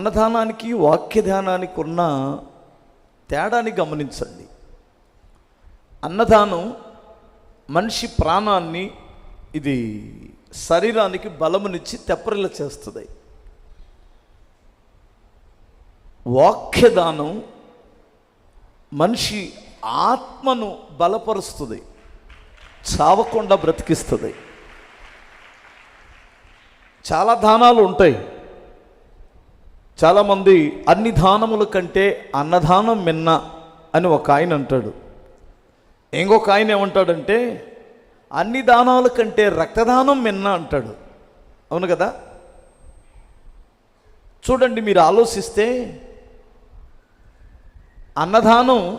అన్నదానానికి వాక్య ధ్యానానికి ఉన్న తేడాని గమనించండి. అన్నదానం మనిషి ప్రాణాన్ని ఇది శరీరానికి బలమునిచ్చి తెప్పరిల చేస్తుంది. వాక్యదానం మనిషి ఆత్మను బలపరుస్తుంది. చావకుండా బ్రతికిస్తుంది. చాలా దానాలు ఉంటాయి. చాలామంది అన్ని దానముల కంటే అన్నదానం మిన్న అని ఒక ఆయన అంటాడు. ఇంకొక ఆయన ఏమంటాడంటే అన్ని దానాల కంటే రక్తదానం మిన్న అంటాడు. అవును కదా? చూడండి మీరు ఆలోచిస్తే అన్నదానం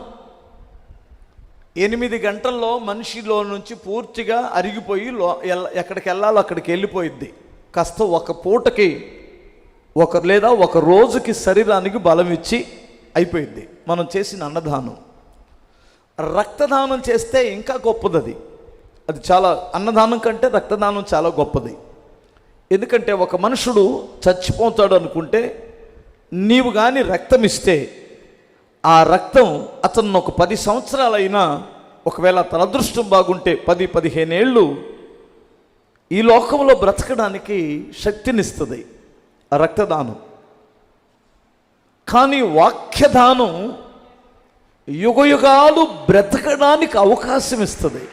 ఎనిమిది గంటల్లో మనిషిలో నుంచి పూర్తిగా అరిగిపోయి లో ఎక్కడికి వెళ్ళాలో అక్కడికి వెళ్ళిపోయిద్ది. కాస్త ఒక పూటకి ఒక లేదా ఒక రోజుకి శరీరానికి బలం ఇచ్చి అయిపోయింది. మనం చేసిన అన్నదానం. రక్తదానం చేస్తే ఇంకా గొప్పది అది అది చాలా అన్నదానం కంటే రక్తదానం చాలా గొప్పది. ఎందుకంటే ఒక మనుషుడు చచ్చిపోతాడు అనుకుంటే నీవు కానీ రక్తం ఇస్తే ఆ రక్తం అతను ఒక పది సంవత్సరాలైనా ఒకవేళ తన అదృష్టం బాగుంటే పది పదిహేనేళ్ళు ఈ లోకంలో బ్రతకడానికి శక్తినిస్తుంది. రక్తదానం. కానీ వాక్యదానం యుగయుగాలు బ్రతకడానికి అవకాశం ఇస్తుంది.